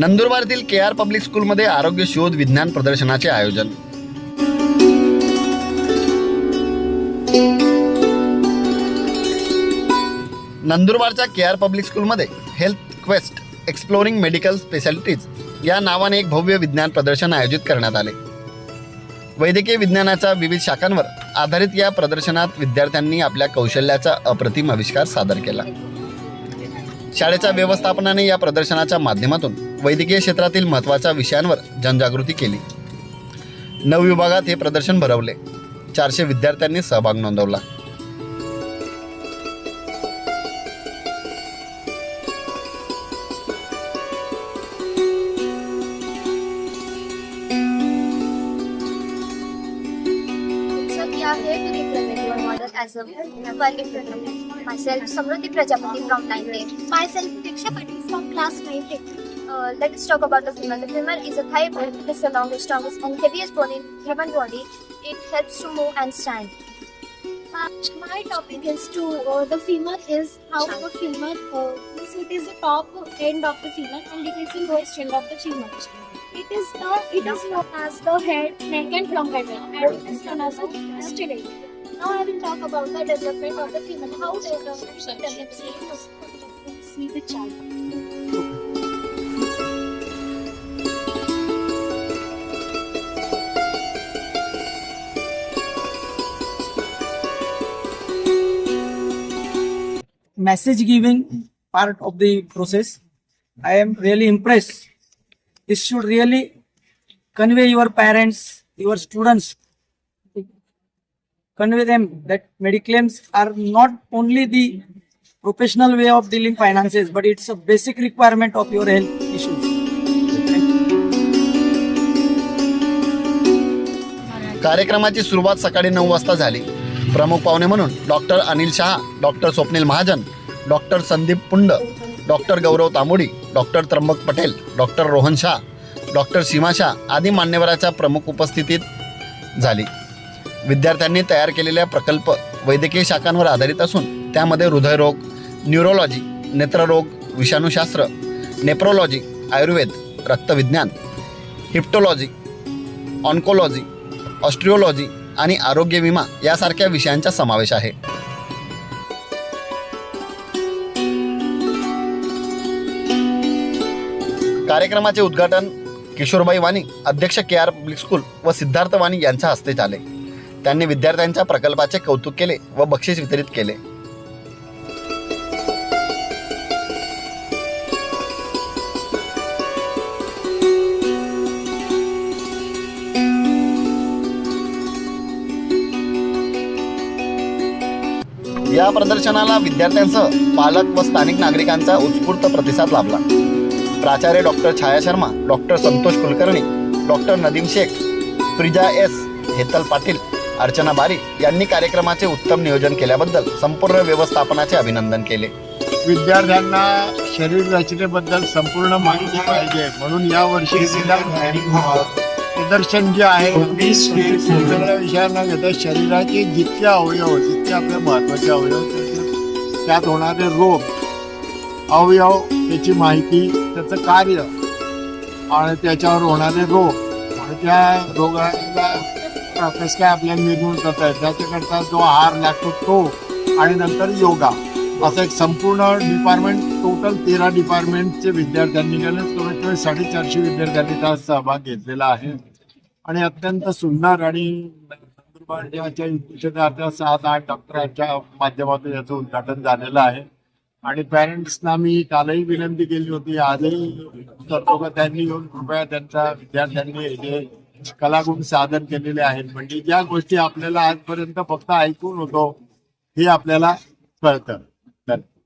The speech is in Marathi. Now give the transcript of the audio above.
नंदुरबारतील के आर पब्लिक स्कूलमध्ये आरोग्य शोध विज्ञान प्रदर्शनाचे आयोजन. नंदुरबारच्या के आर पब्लिक स्कूलमध्ये health quest exploring medical specialities या नावाने एक भव्य विज्ञान प्रदर्शन आयोजित करण्यात आले. वैद्यकीय विज्ञानाच्या विविध शाखांवर आधारित या प्रदर्शनात विद्यार्थ्यांनी आपल्या कौशल्याचा अप्रतिम आविष्कार सादर केला. शाळेच्या व्यवस्थापनाने या प्रदर्शनाच्या माध्यमातून वैद्यकीय क्षेत्रातील महत्त्वाच्या विषयांवर जनजागृती केली नऊ विभागात हे प्रदर्शन भरवले चारशे विद्यार्थ्यांनी सहभाग नोंदवला So we are here to represent your model as a well in front of me. Myself, Samruddhi Prajapati from 9th A. Myself, Diksha Patil from class 9th A. Uh, let us talk about the femur. The femur is a thigh bone. It is the longest, strongest, and heaviest bone in human body. It helps to move and stand. Uh, my topic is to uh, the femur is how the femur uh, means it is the top end of the femur and it is the lowest end of the femur. It is the it is known as the head, neck and trunk area and it is known as distal area. Now I will talk about the development of the femur. How the development develops. The chart. Message giving part of the process. I am really impressed. This should really convey your parents, your students, convey them that mediclaims are not only the professional way of dealing finances, but it's a basic requirement of your health issues. कार्यक्रमाची सुरुवात सकाळी नऊ वाजता झाली प्रमुख पाहुणे म्हणून doctor Anil Shah doctor Swapnil Mahajan doctor Sandeep Pund doctor Gaurav Tambodi doctor Trimbak Patel doctor Rohan Shah doctor Seema Shah आदी मान्यवराच्या प्रमुख उपस्थितीत झाली. विद्यार्थ्यांनी तयार केलेल्या प्रकल्प वैद्यकीय शाखांवर आधारित असून त्यामध्ये हृदयरोग न्यूरोलॉजी नेत्ररोग विषाणूशास्त्र नेप्रोलॉजी आयुर्वेद रक्तविज्ञान हिप्टोलॉजी ऑन्कोलॉजी ऑस्ट्रिओलॉजी आणि आरोग्य विमा यासारख्या विषयांचा समावेश आहे. कार्यक्रमाचे उद्घाटन किशोरबाई वाणी अध्यक्ष के आर पब्लिक स्कूल व सिद्धार्थ वाणी यांच्या हस्ते झाले. त्यांनी विद्यार्थ्यांच्या प्रकल्पाचे कौतुक केले व बक्षीस वितरित केले. या प्रदर्शनाला विद्यार्थ्यांसह पालक व स्थानिक नागरिकांचा उत्स्फूर्त प्रतिसाद लाभला. प्राचार्य doctor Chhaya Sharma doctor Santosh Kulkarni doctor Nadeem Shaikh Prija S Hetal Patil Archana Bari यांनी कार्यक्रमाचे उत्तम नियोजन केल्याबद्दल संपूर्ण व्यवस्थापनाचे अभिनंदन केले. विद्यार्थ्यांना शरीर रचनेबद्दल संपूर्ण माहिती पाहिजे म्हणून या वर्षी प्रदर्शन जे आहे वेगवेगळ्या विषयांना घेता शरीराचे जितके अवयव जितके आपले महत्त्वाचे अवयव त्याचे- त्यात होणारे रोग अवयव त्याची माहिती त्याचं कार्य आणि त्याच्यावर होणारे रोग आणि त्या रोगाला कसं काय आपल्याला निर्मूल करता येईल त्याच्याकरता जो आहार लागतो तो आणि नंतर योगा. असं एक संपूर्ण डिपार्टमेंट टोटल तेरा डिपार्टमेंटचे विद्यार्थ्यांनी गेले कमीत कमी साडेचारशे विद्यार्थ्यांनी त्यात सहभाग घेतलेला आहे. आणि अत्यंत सुंदर आणि नंदुरबारच्या इन्स्टिट्यूशनच्या सात आठ डॉक्टरांच्या माध्यमातून याचं उद्घाटन झालेलं आहे. आणि पॅरेंट्सना मी कालही विनंती केली होती. आजही करतो का त्यांनी येऊन कृपया त्यांच्या विद्यार्थ्यांनी हे जे कलागुण साधन केलेले आहेत. म्हणजे ज्या गोष्टी आपल्याला आजपर्यंत फक्त ऐकून होतो हे आपल्याला कळतं. that